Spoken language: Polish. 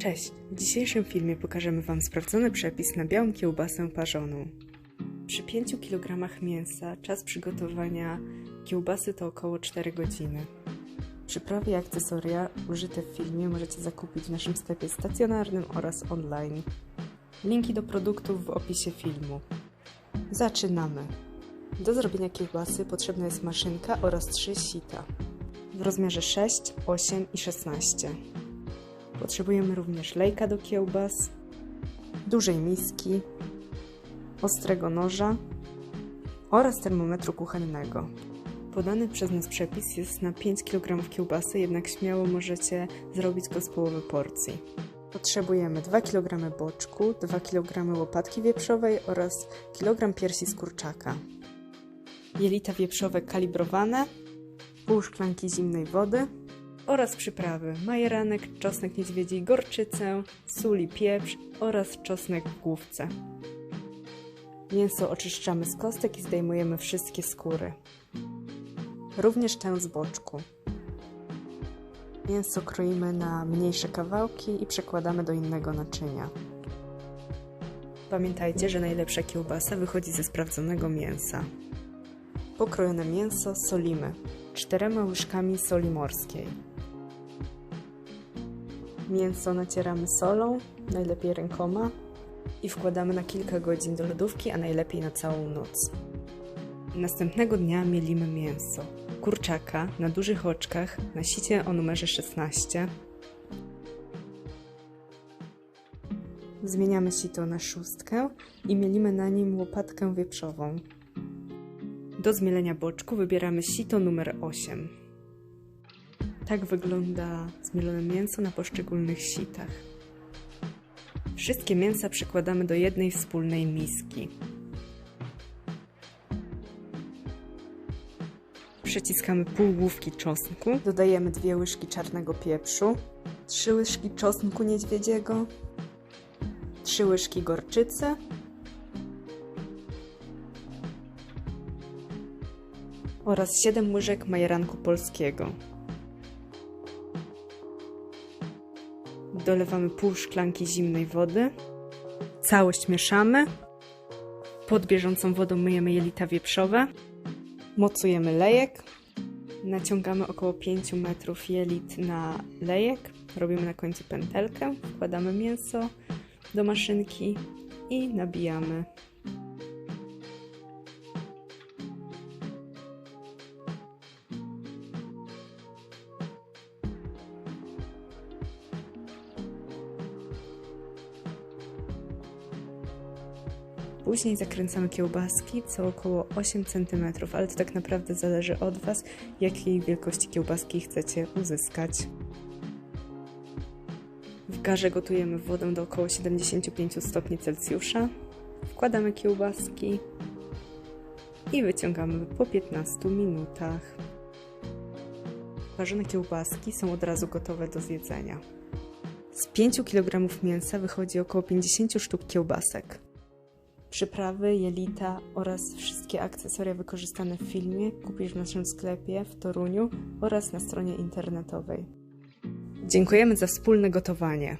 Cześć! W dzisiejszym filmie pokażemy Wam sprawdzony przepis na białą kiełbasę parzoną. Przy 5 kg mięsa czas przygotowania kiełbasy to około 4 godziny. Przyprawy i akcesoria użyte w filmie możecie zakupić w naszym sklepie stacjonarnym oraz online. Linki do produktów w opisie filmu. Zaczynamy! Do zrobienia kiełbasy potrzebna jest maszynka oraz 3 sita w rozmiarze 6, 8 i 16. Potrzebujemy również lejka do kiełbas, dużej miski, ostrego noża oraz termometru kuchennego. Podany przez nas przepis jest na 5 kg kiełbasy, jednak śmiało możecie zrobić go z połowy porcji. Potrzebujemy 2 kg boczku, 2 kg łopatki wieprzowej oraz kilogram piersi z kurczaka. Jelita wieprzowe kalibrowane, pół szklanki zimnej wody, oraz przyprawy majeranek, czosnek niedźwiedzi, gorczycę, sól i pieprz oraz czosnek w główce. Mięso oczyszczamy z kostek i zdejmujemy wszystkie skóry. Również tę z boczku. Mięso kroimy na mniejsze kawałki i przekładamy do innego naczynia. Pamiętajcie, że najlepsza kiełbasa wychodzi ze sprawdzonego mięsa. Pokrojone mięso solimy czterema łyżkami soli morskiej. Mięso nacieramy solą, najlepiej rękoma i wkładamy na kilka godzin do lodówki, a najlepiej na całą noc. Następnego dnia mielimy mięso. Kurczaka na dużych oczkach na sicie o numerze 16. Zmieniamy sito na szóstkę i mielimy na nim łopatkę wieprzową. Do zmielenia boczku wybieramy sito numer 8. Tak wygląda zmielone mięso na poszczególnych sitach. Wszystkie mięsa przekładamy do jednej wspólnej miski. Przeciskamy pół główki czosnku, dodajemy dwie łyżki czarnego pieprzu, trzy łyżki czosnku niedźwiedziego, trzy łyżki gorczycy, oraz 7 łyżek majeranku polskiego. Dolewamy pół szklanki zimnej wody. Całość mieszamy. Pod bieżącą wodą myjemy jelita wieprzowe. Mocujemy lejek. Naciągamy około 5 metrów jelit na lejek. Robimy na końcu pętelkę. Wkładamy mięso do maszynki i nabijamy Później zakręcamy kiełbaski co około 8 cm, ale to tak naprawdę zależy od Was, jakiej wielkości kiełbaski chcecie uzyskać. W garze gotujemy wodę do około 75 stopni Celsjusza. Wkładamy kiełbaski i wyciągamy po 15 minutach. Parzone kiełbaski są od razu gotowe do zjedzenia. Z 5 kg mięsa wychodzi około 50 sztuk kiełbasek. Przyprawy, jelita oraz wszystkie akcesoria wykorzystane w filmie kupisz w naszym sklepie w Toruniu oraz na stronie internetowej. Dziękujemy za wspólne gotowanie.